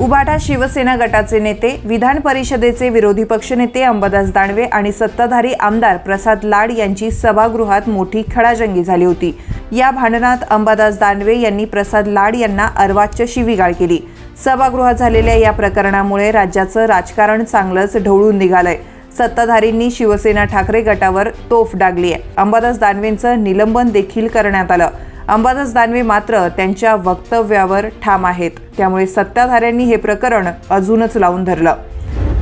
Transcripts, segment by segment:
उभाटा शिवसेना गटाचे नेते विधान परिषदेचे विरोधी पक्षनेते अंबादास दानवे आणि सत्ताधारी आमदार प्रसाद लाड यांची सभागृहात मोठी खडाजंगी झाली होती. या भांडणात अंबादास दानवे यांनी प्रसाद लाड यांना अर्वाच्य शिवीगाळ केली. सभागृहात झालेल्या या प्रकरणामुळे राज्याचं राजकारण चांगलंच ढवळून निघालंय. सत्ताधारींनी शिवसेना ठाकरे गटावर तोफ डागली आहे अंबादास दानवेंचं निलंबन देखील करण्यात आलं. अंबादास दानवे मात्र त्यांच्या वक्तव्यावर ठाम आहेत. त्यामुळे सत्ताधाऱ्यांनी हे प्रकरण अजूनच लावून धरलं.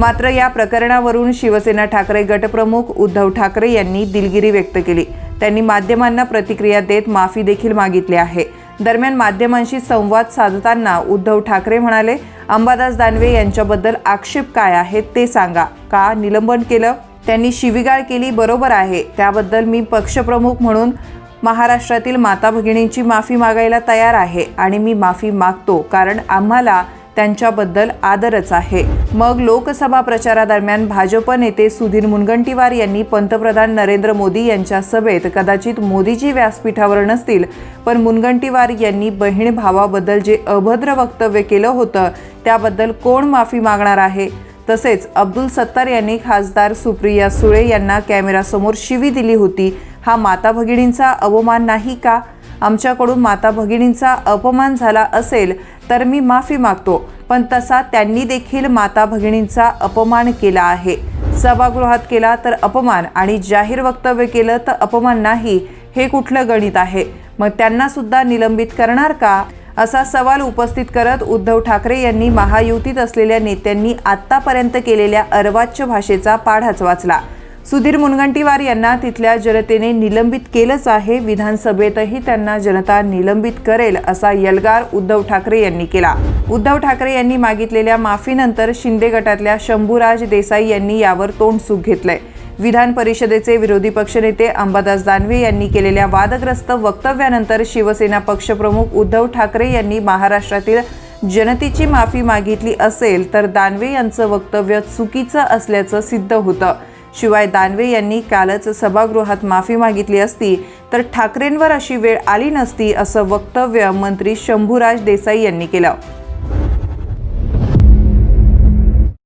मात्र या प्रकरणावरून शिवसेना ठाकरे गटप्रमुख उद्धव ठाकरे यांनी दिलगिरी व्यक्त केली. त्यांनी माध्यमांना प्रतिक्रिया देत माफी देखील मागितली आहे. दरम्यान माध्यमांशी संवाद साधताना उद्धव ठाकरे म्हणाले अंबादास दानवे यांच्याबद्दल आक्षेप काय आहे ते सांगा. का निलंबन केलं? त्यांनी शिवीगाळ केली बरोबर आहे. त्याबद्दल मी पक्षप्रमुख म्हणून महाराष्ट्रातील माता भगिनींची माफी मागायला तयार आहे आणि मी माफी मागतो कारण आम्हाला त्यांच्याबद्दल आदरच आहे. मग लोकसभा प्रचारादरम्यान भाजप नेते सुधीर मुनगंटीवार यांनी पंतप्रधान नरेंद्र मोदी यांच्या सभेत कदाचित मोदीजी व्यासपीठावर नसतील पण मुनगंटीवार यांनी बहीण भावाबद्दल जे अभद्र वक्तव्य केलं होतं त्याबद्दल कोण माफी मागणार आहे? तसेच अब्दुल सत्तार यांनी खासदार सुप्रिया सुळे यांना कॅमेरासमोर शिवी दिली होती. हा माता भगिनींचा अवमान नाही का? आमच्याकडून माता भगिनींचा अपमान झाला असेल तर मी माफी मागतो. पण तसा त्यांनी देखील माता भगिनींचा अपमान केला आहे. सभागृहात केला तर अपमान आणि जाहीर वक्तव्य केलं तर अपमान नाही हे कुठलं गणित आहे? मग त्यांना सुद्धा निलंबित करणार का? असा सवाल उपस्थित करत उद्धव ठाकरे यांनी महायुतीत असलेल्या नेत्यांनी आत्तापर्यंत केलेल्या अर्वाच्य भाषेचा पाढाच वाचला. सुधीर मुनगंटीवार यांना तिथल्या जनतेने निलंबित केलंच आहे. विधानसभेतही त्यांना जनता निलंबित करेल असा यलगार उद्धव ठाकरे यांनी केला. उद्धव ठाकरे यांनी मागितलेल्या माफीनंतर शिंदे गटातल्या शंभूराज देसाई यांनी यावर तोंड सुख घेतलंय. विधान परिषदेचे विरोधी पक्षनेते अंबादास दानवे यांनी केलेल्या वादग्रस्त वक्तव्यानंतर शिवसेना पक्षप्रमुख उद्धव ठाकरे यांनी महाराष्ट्रातील जनतेची माफी मागितली असेल तर दानवे यांचं वक्तव्य चुकीचं असल्याचं सिद्ध होतं. शिवाय दानवे यांनी कालच सभागृहात माफी मागितली असती तर ठाकरेंवर अशी वेळ आली नसती असं वक्तव्य मंत्री शंभूराज देसाई यांनी केलं.